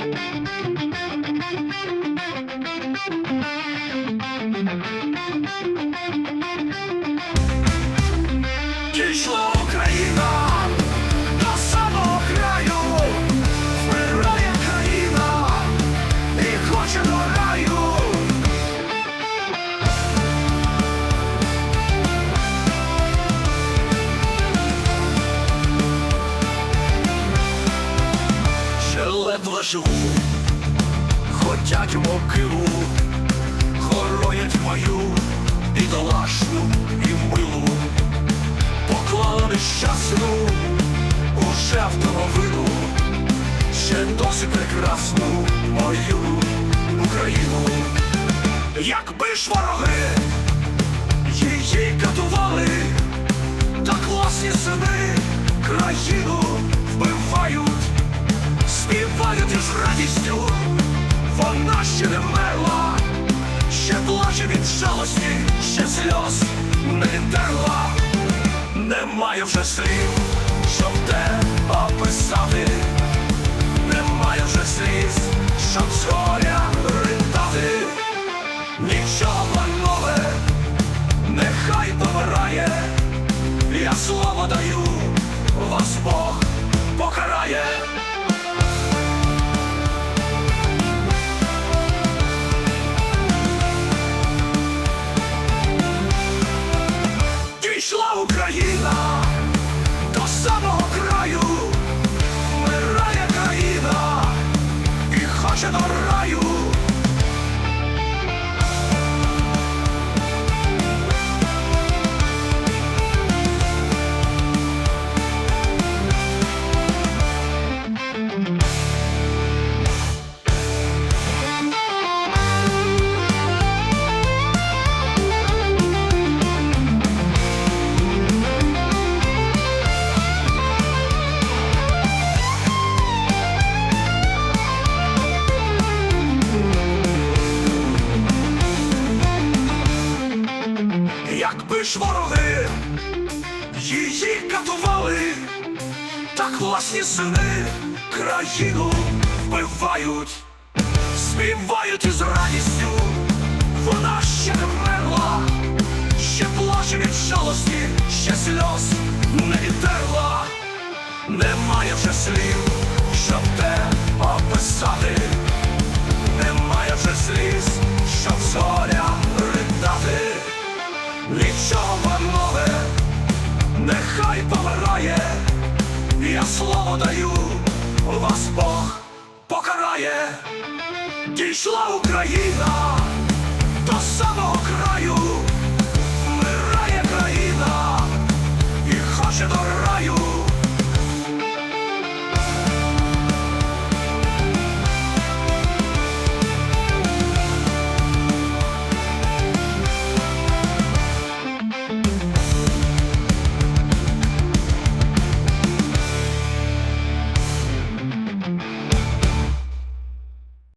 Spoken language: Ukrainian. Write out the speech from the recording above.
Дійшла ледве хотять у могилу, хороять мою бідолашну і милу поклала нещасну уже в домовину, ще досі прекрасну мою Україну. Якби ж вороги її катували, співають із радістю, вона ще не вмерла, ще плаче від жалості, ще сльоз не відтерла. Немає вже слів, щоб те описати, немає вже сліз, щоб з горя ридати. Нічого панове, нехай помирає, я слово даю, до самого краю, вмирає країна і хоче до Якби ж вороги її катували, так власні сини країну вбивають, співають із радістю, вона ще не вмерла, ще плаче від жалості, ще сльоз не відтерла, немає вже слів, Панове, нехай помирає, я слово даю, вас Бог покарає. Дійшла Україна до самого краю,